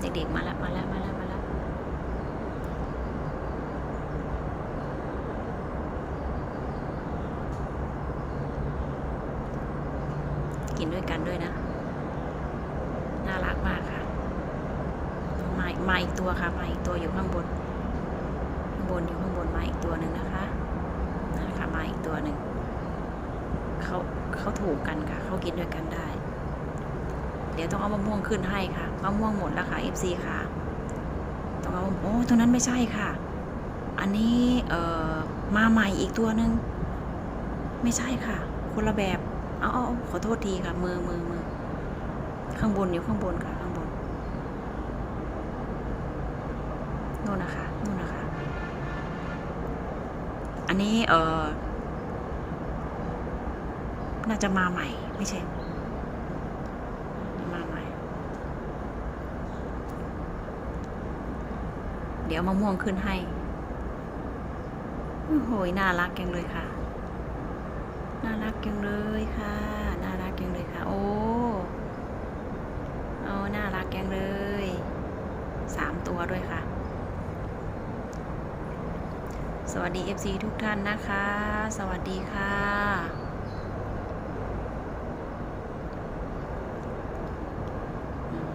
เด็กๆมาแล้วมาแล้วมาแล้วมาแล้วกินด้วยกันด้วยนะ น่ารักมากค่ะมามาอีกตัวค่ะมาอีกตัวอยู่ข้างบนข้างบนอยู่ข้างบนมาอีกตัวหนึ่งนะคะนั่นค่ะมาอีกตัวหนึ่งเขาเขาถูกกันค่ะ เขากินด้วยกันได้ ดี๋ยวต้องเอามะม่วงขึ้นให้ค่ะมะม่วงหมดแล้วค่ะ FC ค่ะต้องเอาโอ้ตรงนั้นไม่ใช่ค่ะ อันนี้เอ่อมาใหม่อีกตัวหนึ่งไม่ใช่ค่ะ คนละแบบเอาเอาเอาขอโทษทีค่ะ มือมือมือข้างบนอยู่ข้างบนค่ะข้างบนนู่นนะคะนู่นนะคะ อันนี้เออน่าจะมาใหม่ไม่ใช่ มาใหม่ เดี๋ยวมะม่วงขึ้นให้โอ้โหน่ารักจังเลยค่ะ น่ารักจังเลยค่ะ น่ารักจังเลยค่ะ โอ้โอ้น่ารักจังเลยสามตัวด้วยค่ะ สวัสดี FC ทุกท่านนะคะ สวัสดีค่ะ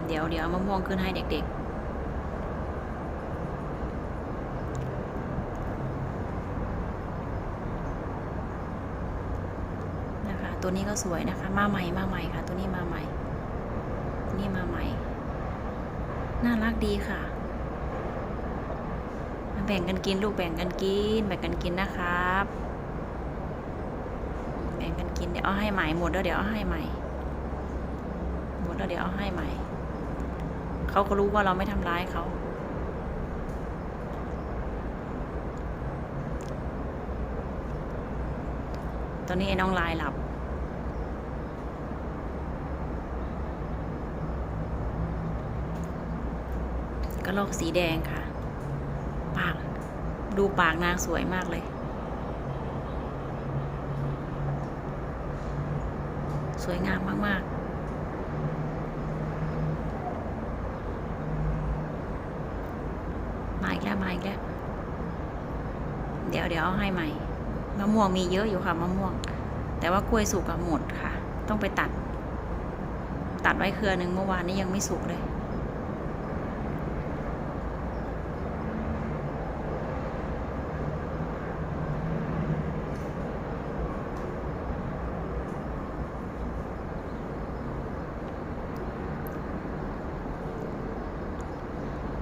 เดี๋ยวเดี๋ยวเอามะม่วงขึ้นให้เด็ก ๆ นะคะ ตัวนี้ก็สวยนะคะ มาใหม่มาใหม่ค่ะ ตัวนี้มาใหม่ นี้มาใหม่ น่ารักดีค่ะมาแบ่งกันกินลูกแบ่งกันกิน แบ่งกันกินนะครับ แบ่งกันกินเดี๋ยวเอาให้ใหม่หมดแล้วเดี๋ยวเอาให้ใหม่ หมดแล้วเดี๋ยวเอาให้ใหม่ เขาก็รู้ว่าเราไม่ทำร้ายเขาตอนนี้ไอ้น้องลายหลับ กระลอกสีแดงค่ะ ปาก ดูปากนางสวยมากเลย สวยงามมาก ๆมาอีกแล้วมาอีกแล้ว เดี๋ยวเดี๋ยวเอาให้ใหม่ มะม่วงมีเยอะอยู่ค่ะมะม่วง แต่ว่ากล้วยสุกหมดค่ะ ต้องไปตัด ตัดไว้เครือหนึ่งเมื่อวานนี้ยังไม่สุกเลย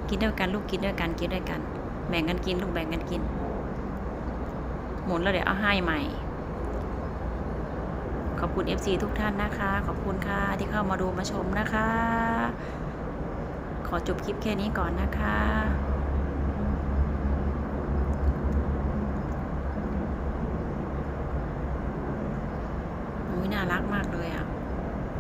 กินด้วยกันลูกกินด้วยกันกินด้วยกัน แบ่งกันกินลูกแบ่งกันกิน หมดแล้วเดี๋ยวเอาให้ใหม่ ขอบคุณ FC ทุกท่านนะคะ ขอบคุณค่ะที่เข้ามาดูมาชมนะคะ ขอจบคลิปแค่นี้ก่อนนะคะน่ารักมากเลยอะ